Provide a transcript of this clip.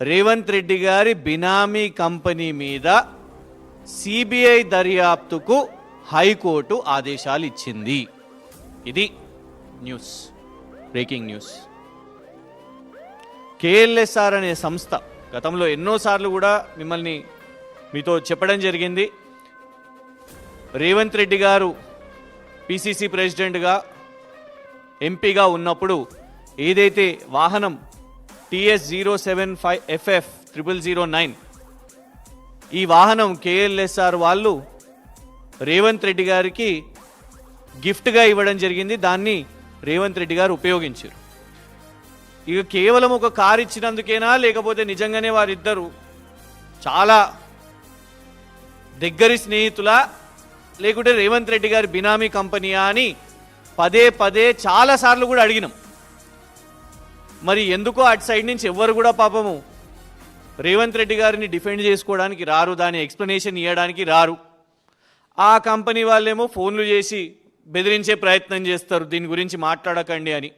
రేవంత్ రెడ్డి గారి బినామీ కంపెనీ మీద సిబిఐ దర్యాప్తుకు హైకోర్టు ఆదేశాలు ఇచ్చింది. ఇది న్యూస్. Breaking news. కేఎల్ఎస్ఆర్ అనే సంస్థ గతంలో ఎన్నోసార్లు కూడా మిమ్మల్ని మీతో చెప్పడం జరిగింది. రేవంత్ రెడ్డి గారు పిసిసి ప్రెసిడెంట్గా ఎంపీగా ఉన్నప్పుడు ఏదైతే వాహనం TS zero seven five FF triple zero nine. ఈ వాహనం కేఎల్ఎస్ఆర్ వాళ్ళు రేవంత్ రెడ్డి గారికి గిఫ్ట్గా ఇవ్వడం జరిగింది. దాన్ని రేవంత్ రెడ్డి గారు ఉపయోగించారు. ఇక కేవలం ఒక కారు ఇచ్చినందుకేనా? లేకపోతే నిజంగానే వారిద్దరు చాలా దగ్గరి స్నేహితుల? లేకుంటే రేవంత్ రెడ్డి గారి బినామీ కంపెనీయా అని పదే పదే చాలా సార్లు కూడా అడిగినాం. మరి ఎందుకో అటు సైడ్ నుంచి ఎవ్వరు కూడా పాపము రేవంత్ రెడ్డి గారిని డిఫెండ్ చేసుకోవడానికి రారు దాని ఎక్స్ప్లెనేషన్ ఇవ్వడానికి రారు. ఆ కంపెనీ వాళ్ళేమో ఫోన్లు చేసి బెదిరించే ప్రయత్నం చేస్తారు దీని గురించి మాట్లాడకండి అని.